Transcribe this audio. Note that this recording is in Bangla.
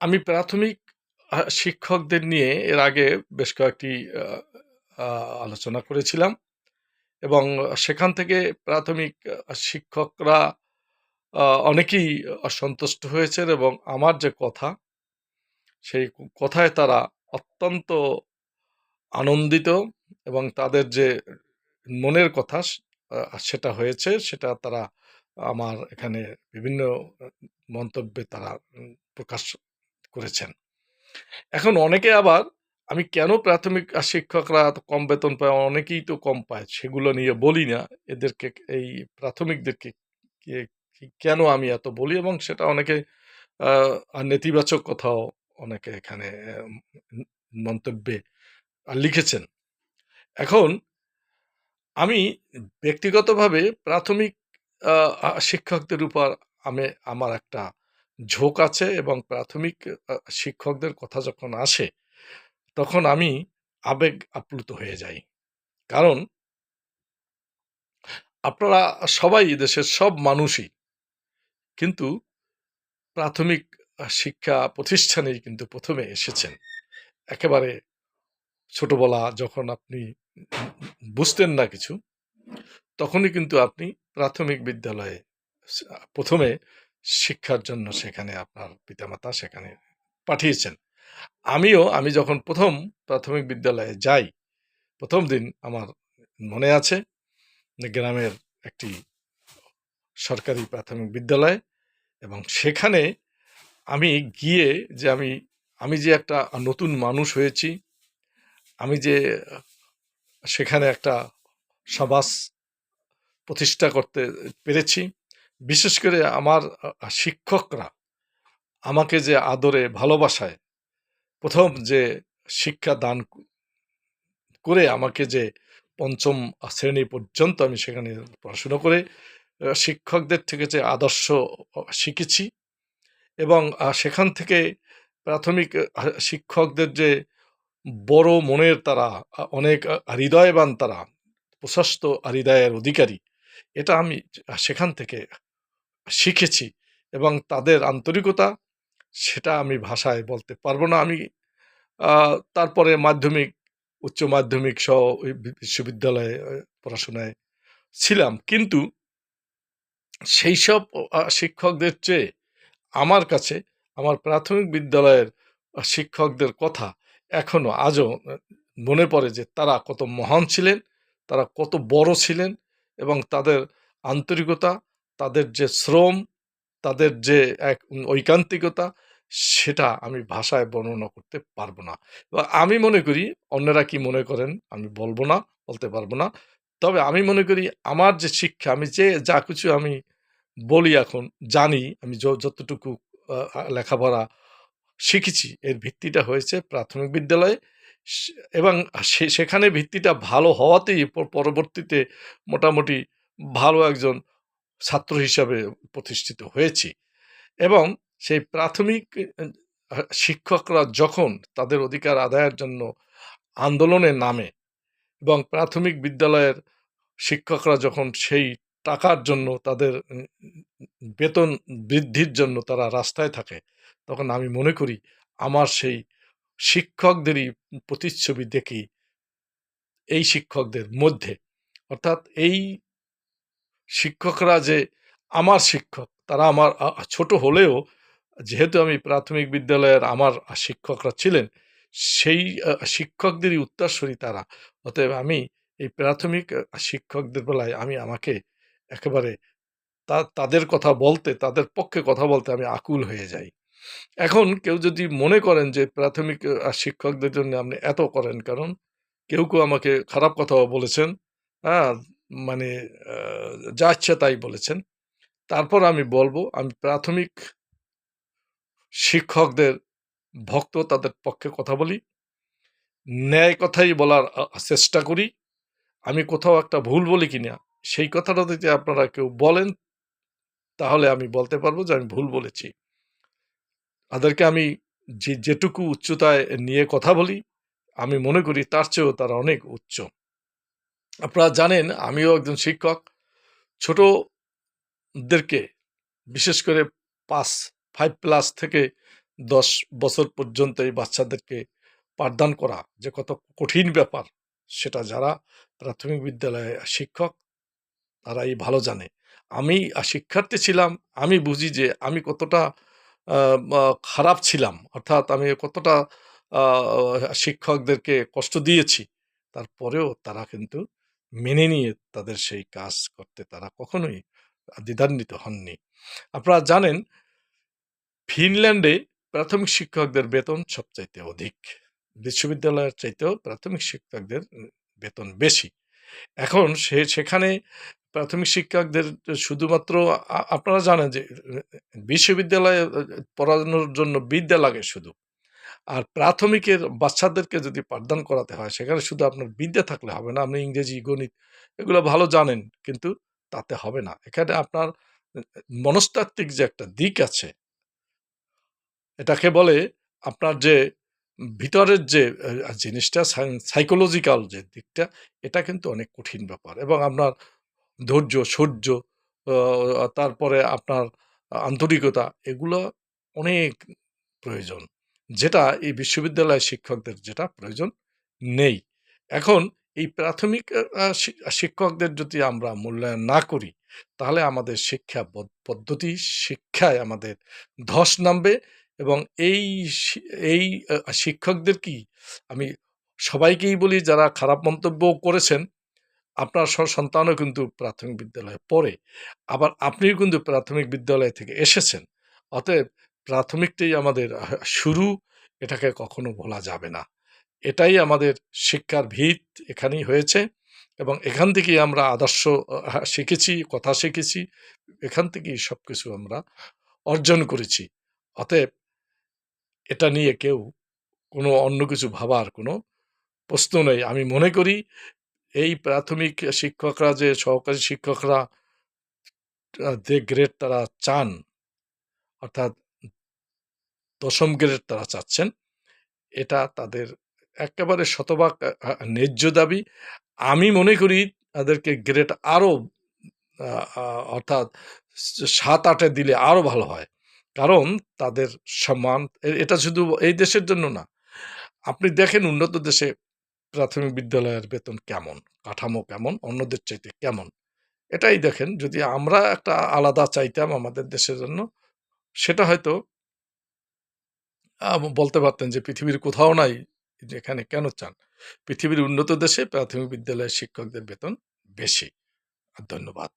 আমি প্রাথমিক শিক্ষকদের নিয়ে এর আগে বেশ কয়েকটি আলোচনা করেছিলাম এবং সেখান থেকে প্রাথমিক শিক্ষকরা অনেকেই অসন্তুষ্ট হয়েছেন এবং আমার যে কথা, সেই কথায় তারা অত্যন্ত আনন্দিত এবং তাদের যে মনের কথা সেটা হয়েছে, সেটা তারা আমার এখানে বিভিন্ন মন্তব্যে তারা প্রকাশ করেছেন। এখন অনেকে আবার, আমি কেন প্রাথমিক শিক্ষকরা এত কম বেতন পায়? অনেকেই তো কম পায়। সেগুলো নিয়ে বলি না। এদেরকে এই প্রাথমিকদেরকে কেন আমি এত বলি এবং সেটা অনেকে নেতিবাচক কথাও অনেকে এখানে মন্তব্যে লিখেছেন। এখন, আমি ব্যক্তিগতভাবে প্রাথমিক শিক্ষকদের উপর আমি, আমার একটা ঝোঁক আছে এবং প্রাথমিক শিক্ষকদের কথা যখন আসে, তখন আমি আবেগ আপ্লুত হয়ে যাই। কারণ আপনারা সবাই দেশের সব মানুষই কিন্তু প্রাথমিক শিক্ষা প্রতিষ্ঠানেই কিন্তু প্রথমে এসেছেন। একেবারে ছোটবেলা যখন আপনি বুঝতেন না কিছু, তখনই কিন্তু আপনি প্রাথমিক বিদ্যালয়ে সা ১ম এ শিক্ষার জন্য সেখানে আপনার পিতামাতা সেখানে পাঠিয়েছেন। আমিও আমি যখন প্রথম প্রাথমিক বিদ্যালয়ে যাই, প্রথম দিন আমার মনে আছে গ্রামের একটি সরকারি প্রাথমিক বিদ্যালয় এবং সেখানে আমি গিয়ে যে আমি আমি যে একটা নতুন মানুষ হয়েছি, আমি যে সেখানে একটা সমাজ প্রতিষ্ঠা করতে পেরেছি। বিশেষ করে আমার শিক্ষকরা আমাকে যে আদরে ভালোবাসায় প্রথম যে শিক্ষা দান করে আমাকে যে পঞ্চম শ্রেণি পর্যন্ত আমি সেখানে পড়াশোনা করে শিক্ষকদের থেকে যে আদর্শ শিখেছি এবং সেখান থেকে প্রাথমিক শিক্ষকদের যে বড় মনের তারা অনেক হৃদয়বান তারা, প্রশস্ত হৃদয়ের অধিকারী। এটা আমি সেখান থেকে শিখেছি এবং তাদের আন্তরিকতা সেটা আমি ভাষায় বলতে পারব না। আমি তারপরে মাধ্যমিক, উচ্চ মাধ্যমিক সহ বিশ্ববিদ্যালয়ে পড়াশোনায় ছিলাম। কিন্তু সেই সব শিক্ষকদের চেয়ে আমার কাছে আমার প্রাথমিক বিদ্যালয়ের শিক্ষকদের কথা এখনও আজও মনে পড়ে যে তারা কত মহান ছিলেন, তারা কত বড় ছিলেন এবং তাদের আন্তরিকতা, তাদের যে শ্রম, তাদের যে এক ঐকান্তিকতা সেটা আমি ভাষায় বর্ণনা করতে পারব না। বা আমি মনে করি অন্যরা কি মনে করেন আমি বলব না, বলতে পারব না। তবে আমি মনে করি আমার যে শিক্ষা আমি যে যা কিছু আমি বলি এখন, জানি আমি যতটুকু লেখাপড়া শিখেছি এর ভিত্তিটা হয়েছে প্রাথমিক বিদ্যালয়ে। এবং সেখানে ভিত্তিটা ভালো হওয়াতেই পরবর্তীতে মোটামুটি ভালো একজন ছাত্র হিসাবে প্রতিষ্ঠিত হয়েছি এবং সেই প্রাথমিক শিক্ষকরা যখন তাদের অধিকার আদায়ের জন্য আন্দোলনে নামে এবং প্রাথমিক বিদ্যালয়ের শিক্ষকরা যখন সেই টাকার জন্য তাদের বেতন বৃদ্ধির জন্য তারা রাস্তায় থাকে, তখন আমি মনে করি আমার সেই শিক্ষকদেরই প্রতিচ্ছবি দেখি এই শিক্ষকদের মধ্যে। অর্থাৎ এই শিক্ষকরা যে আমার শিক্ষক, তারা আমার ছোট হলেও যেহেতু আমি প্রাথমিক বিদ্যালয়ের আমার শিক্ষকরা ছিলেন, সেই শিক্ষকদেরই উত্তরসূরি তারা। অতএব আমি এই প্রাথমিক শিক্ষকদের বেলায় আমি আমাকে একেবারে তা তাদের কথা বলতে, তাদের পক্ষে কথা বলতে আমি আকুল হয়ে যাই। এখন কেউ যদি মনে করেন যে প্রাথমিক শিক্ষকদের জন্য আপনি এত করেন কারণ কেউ, কেউ আমাকে খারাপ কথাও বলেছেন, হ্যাঁ? মানে যা ইচ্ছা তাই বলেছেন। তারপর আমি বলব আমি প্রাথমিক শিক্ষকদের ভক্ত, তাদের পক্ষে কথা বলি। ন্যায় কথাই বলার চেষ্টা করি। আমি কোথাও একটা ভুল বলি কিনা সেই কথাটা যদি আপনারা কেউ বলেন, তাহলে আমি বলতে পারব যে আমি ভুল বলেছি। তাদেরকে আমি যে যেটুকু উচ্চতায় নিয়ে কথা বলি, আমি মনে করি তার চেয়েও তারা অনেক উচ্চ। আপনারা জানেন আমিও একজন শিক্ষক। ছোটদেরকে বিশেষ করে ৫, 5 প্লাস থেকে দশ বছর পর্যন্ত এই বাচ্চাদেরকে পাঠদান করা যে কত কঠিন ব্যাপার সেটা যারা প্রাথমিক বিদ্যালয়ে শিক্ষক তারাই ভালো জানে আমি শিক্ষার্থী ছিলাম আমি বুঝি যে আমি কতটা খারাপ ছিলাম অর্থাৎ আমি কতটা শিক্ষকদেরকে কষ্ট দিয়েছি তারপরেও তারা কিন্তু মেনে নিয়ে তাদের সেই কাজ করতে তারা কখনোই দ্বিধান্বিত হননি। আপনারা জানেন, ফিনল্যান্ডে প্রাথমিক শিক্ষকদের বেতন সবচাইতে অধিক। বিশ্ববিদ্যালয়ের চাইতেও প্রাথমিক শিক্ষকদের বেতন বেশি। এখন সে, সেখানে প্রাথমিক শিক্ষকদের শুধুমাত্র আপনারা জানেন যে, বিশ্ববিদ্যালয়ে পড়ানোর জন্য বিদ্যা লাগে শুধু। আর প্রাথমিকের বাচ্চাদেরকে যদি পাঠদান করাতে হয় সেখানে শুধু আপনার বিদ্যা থাকলে হবে না আপনি ইংরেজি গণিত এগুলো ভালো জানেন কিন্তু তাতে হবে না। এখানে আপনার মনস্তাত্ত্বিক যে একটা দিক আছে এটাকে বলে আপনার যে ভিতরের যে জিনিসটা সাইকোলজিক্যাল যে দিকটা এটা কিন্তু অনেক কঠিন ব্যাপার। এবং আপনার ধৈর্য আহ, তারপরে আপনার আন্তরিকতা এগুলো অনেক প্রয়োজন। যেটা এই বিশ্ববিদ্যালয়ের শিক্ষকদের যেটা প্রয়োজন নেই। এখন এই প্রাথমিক শিক্ষকদের যদি আমরা মূল্যায়ন না করি, তাহলে আমাদের শিক্ষা পদ- পদ্ধতি, শিক্ষায় আমাদের ধস নামবে এবং এই এই শিক্ষকদের কি আমি সবাইকেই বলি যারা খারাপ মন্তব্য করেছেন, আপনার সন্তানও কিন্তু প্রাথমিক বিদ্যালয়ে পড়ে, আবার আপনিও কিন্তু প্রাথমিক বিদ্যালয় থেকে এসেছেন। অতএব প্রাথমিকটাই আমাদের শুরু, এটাকে কখনো ভোলা যাবে না। এটাই আমাদের শিক্ষার ভিত এখানেই হয়েছে এবং এখান থেকেই আমরা আদর্শ শিখেছি, কথা শিখেছি, এখান থেকেই সব কিছু আমরা অর্জন করেছি। অতএব এটা নিয়ে কেউ কোনো অন্য কিছু ভাবার কোনো প্রশ্ন নেই। আমি মনে করি এই প্রাথমিক শিক্ষকরা যে সহকারী শিক্ষকরা যে গ্রেড তারা চান, অর্থাৎ দশম গ্রেড তারা চাচ্ছেন। এটা তাদের একেবারে শতভাগ ন্যায্য দাবি। আমি মনে করি তাদেরকে গ্রেড আরও অর্থাৎ সাত আটে দিলে আরও ভালো হয়। কারণ তাদের সম্মান এটা শুধু এই দেশের জন্য না। আপনি দেখেন উন্নত দেশে প্রাথমিক বিদ্যালয়ের বেতন কেমন? কাঠামো কেমন? অন্যদের চাইতে কেমন? এটাই দেখেন, যদি আমরা একটা আলাদা চাইতাম আমাদের দেশের জন্য, সেটা হয়তো বলতে পারতেন যে পৃথিবীর কোথাও নাই যেখানে কেন চান। পৃথিবীর উন্নত দেশে প্রাথমিক বিদ্যালয়ের শিক্ষকদের বেতন বেশি। ধন্যবাদ।